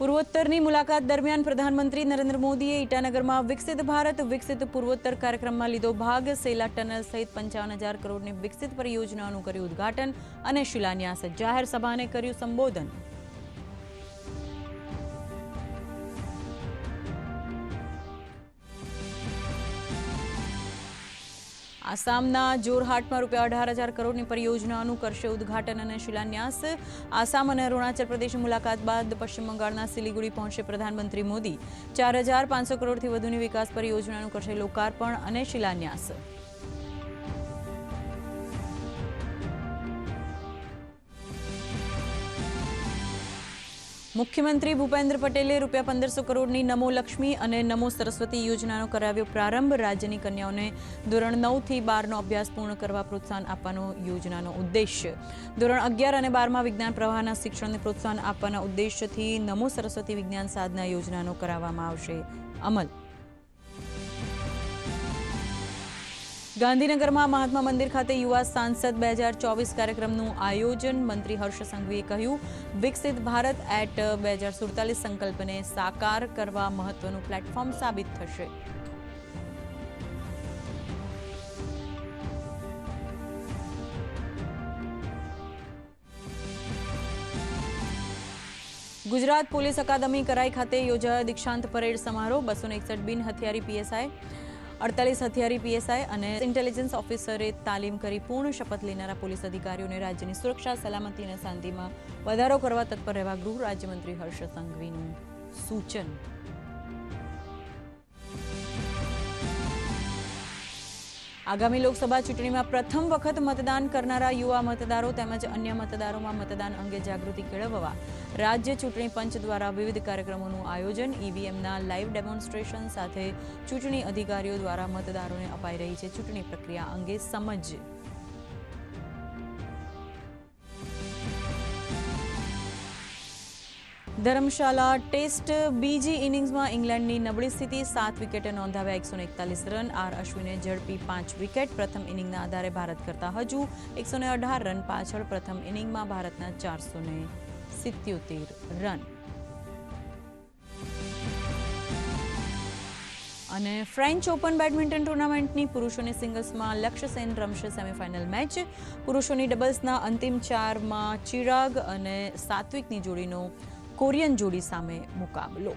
પૂર્વોત્તરની મુલાકાત દરમિયાન પ્રધાનમંત્રી નરેન્દ્ર મોદીએ ઈટાનગરમાં વિકસિત ભારત, વિકસિત પૂર્વોત્તર કાર્યક્રમમાં લીધો ભાગ, સેલા ટનલ સહિત પંચાવન હજાર કરોડની વિકસિત પરિયોજનાઓનું કર્યું ઉદ્ઘાટન અને શિલાન્યાસ જાહેર સભાને કર્યું સંબોધન. આસામના જોરહાટમાં રૂપિયા અઢાર હજાર કરોડની પરિયોજનાનું કરશે ઉદ્ઘાટન અને શિલાન્યાસ. આસામ અને અરુણાચલ પ્રદેશની મુલાકાત બાદ પશ્ચિમ બંગાળના સિલિગુડી પહોંચશે પ્રધાનમંત્રી મોદી. ચાર હજાર પાંચસો કરોડથી વધુની વિકાસ પરિયોજનાનું કરશે લોકાર્પણ અને શિલાન્યાસ. મુખ્યમંત્રી ભૂપેન્દ્ર પટેલે રૂપિયા પંદરસો કરોડની નમો લક્ષ્મી અને નમો સરસ્વતી યોજનાનો કરાવ્યો પ્રારંભ. રાજ્યની કન્યાઓને ધોરણ નવથી બારનો અભ્યાસ પૂર્ણ કરવા પ્રોત્સાહન આપવાનો યોજનાનો ઉદ્દેશ્ય ધોરણ અગિયાર અને બારમાં વિજ્ઞાન પ્રવાહના શિક્ષણને પ્રોત્સાહન આપવાના ઉદ્દેશ્યથી નમો સરસ્વતી વિજ્ઞાન સાધના યોજનાનો કરાવવામાં આવશે અમલ. ગાંધીનગરમાં મહાત્મા મંદિર ખાતે યુવા સાંસદ બે હજાર ચોવીસ કાર્યક્રમનું આયોજન મંત્રી હર્ષ સંઘવીએ કહ્યું, વિકસિત ભારત એટ બે હજાર સુડતાલીસ સંકલ્પને સાકાર કરવા મહત્વનું પ્લેટફોર્મ સાબિત થશે. ગુજરાત પોલીસ અકાદમી કરાઈ ખાતે યોજાયો દીક્ષાંત પરેડ સમારોહ બસો એકસઠ બિન હથિયારી પીએસઆઈ અડતાલીસ હથિયારી પીએસઆઈ અને ઇન્ટેલિજન્સ ઓફિસરે તાલીમ કરી પૂર્ણ શપથ લેનારા પોલીસ અધિકારીઓને રાજ્યની સુરક્ષા, સલામતી અને શાંતિમાં વધારો કરવા તત્પર રહેવા ગૃહ રાજ્યમંત્રી હર્ષ સંઘવીનું સૂચન. આગામી લોકસભા ચૂંટણીમાં પ્રથમ વખત મતદાન કરનારા યુવા મતદારો તેમજ અન્ય મતદારોમાં મતદાન અંગે જાગૃતિ કેળવવા રાજ્ય ચૂંટણી પંચ દ્વારા વિવિધ કાર્યક્રમોનું આયોજન ઈવીએમના લાઈવ ડેમોન્સ્ટ્રેશન સાથે ચૂંટણી અધિકારીઓ દ્વારા મતદારોને અપાઈ રહી છે ચૂંટણી પ્રક્રિયા અંગે સમજ. ધર્મશાલા ટેસ્ટ બીજી ઇનિંગ્સમાં ઇંગ્લેન્ડની નબળી સ્થિતિ, સાત વિકેટે નોંધાવ્યા એકસો એકતાલીસ રન. આર અશ્વિને ઝડપી પાંચ વિકેટ, પ્રથમ ઇનિંગના આધારે ભારત કરતા હજુ એકસો અઢાર રન પાછળ, પ્રથમ ઇનિંગમાં ભારતના ચારસો સિત્યોતેર રન. અને ફ્રેન્ચ ઓપન બેડમિન્ટન ટુર્નામેન્ટની પુરુષોની સિંગલ્સમાં લક્ષ્ય સેન રમશે સેમીફાઇનલ મેચ. પુરુષોની ડબલ્સના અંતિમ ચારમાં ચિરાગ અને સાત્વિકની જોડીનો કોરિયન જોડી સામે મુકાબલો.